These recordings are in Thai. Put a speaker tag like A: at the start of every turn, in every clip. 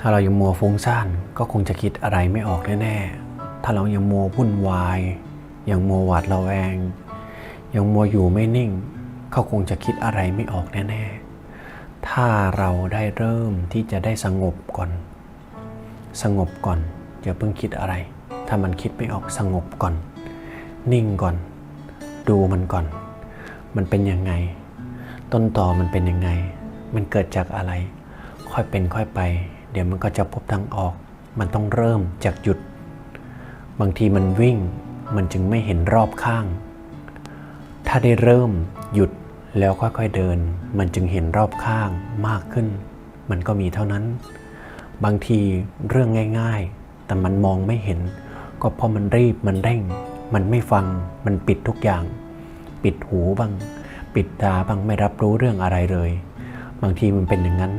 A: ถ้าเรายังมัวฟุ้งซ่านก็คงจะคิดอะไรไม่ออกแน่ๆ ถ้าเรายังมัววุ่นวาย ยังมัวหวาดระแวง ยังมัวอยู่ไม่นิ่ง เขาคงจะคิดอะไรไม่ออกแน่ๆ ถ้าเราได้เริ่มที่จะได้สงบก่อน สงบก่อนอย่าเพิ่งคิดอะไร ถ้ามันคิดไม่ออกสงบก่อน นิ่งก่อน ดูมันก่อน มันเป็นยังไง ต้นต่อมันเป็นยังไง มันเกิดจากอะไร ค่อยเป็นค่อยไป ดี๋ยวมันก็จะพบทางออก มันต้องเริ่มจากหยุด บางทีมันวิ่งมันจึงไม่เห็นรอบข้าง ถ้าได้เริ่มหยุดแล้วค่อยๆเดิน มันจึงเห็นรอบข้างมากขึ้น มันก็มีเท่านั้น บางทีเรื่องง่ายๆ แต่มันมองไม่เห็น ก็เพราะมันรีบมันเร่ง มันไม่ฟัง มันปิดทุกอย่าง ปิดหูบ้าง ปิดตาบ้างไม่รับรู้เรื่องอะไรเลย บางทีมันเป็นอย่างนั้น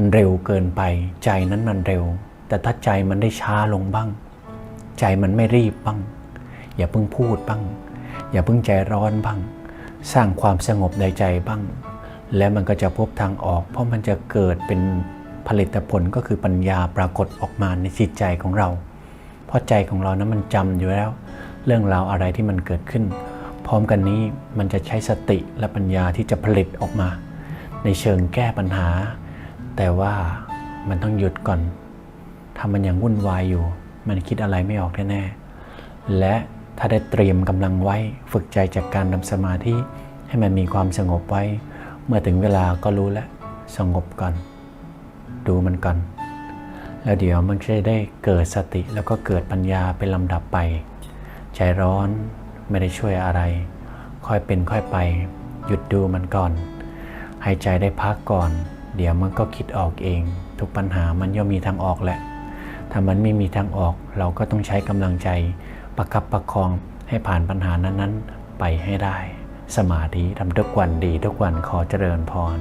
A: มันเร็วเกินไป ใจนั้นมันเร็ว แต่ถ้าใจมันได้ช้าลงบ้าง ใจมันไม่รีบบ้าง อย่าเพิ่งพูดบ้าง อย่าเพิ่งใจร้อนบ้าง สร้างความสงบในใจบ้าง และมันก็จะพบทางออก เพราะมันจะเกิดเป็นผลิตผลก็คือปัญญาปรากฏออกมาในจิตใจของเรา เพราะใจของเรานั้นมันจำอยู่แล้ว เรื่องราวอะไรที่มันเกิดขึ้น พร้อมกันนี้มันจะใช้สติและปัญญาที่จะผลิตออกมา ในเชิงแก้ปัญหา แต่ว่ามันต้องหยุดก่อน ถ้ามันยังวุ่นวายอยู่ มันคิดอะไรไม่ออกแน่ๆและถ้าได้เตรียมกำลังไว้ ฝึกใจจากการทำสมาธิให้มันมีความสงบไว้ เมื่อถึงเวลาก็รู้แล้วสงบก่อน ดูมันก่อน แล้วเดี๋ยวมันจะได้เกิดสติแล้วก็เกิดปัญญาเป็นลำดับไป ใจร้อนไม่ได้ช่วยอะไร ค่อยเป็นค่อยไป หยุดดูมันก่อนให้ใจได้พักก่อน เดี๋ยวมันก็คิดออกเอง ทุกปัญหามันย่อมมีทางออกแหละ ถ้ามันไม่มีทางออก เราก็ต้องใช้กำลังใจประคับประคองให้ผ่านปัญหานั้นๆ ไปให้ได้ สมาธิทำทุกวันดีทุกวันขอเจริญพร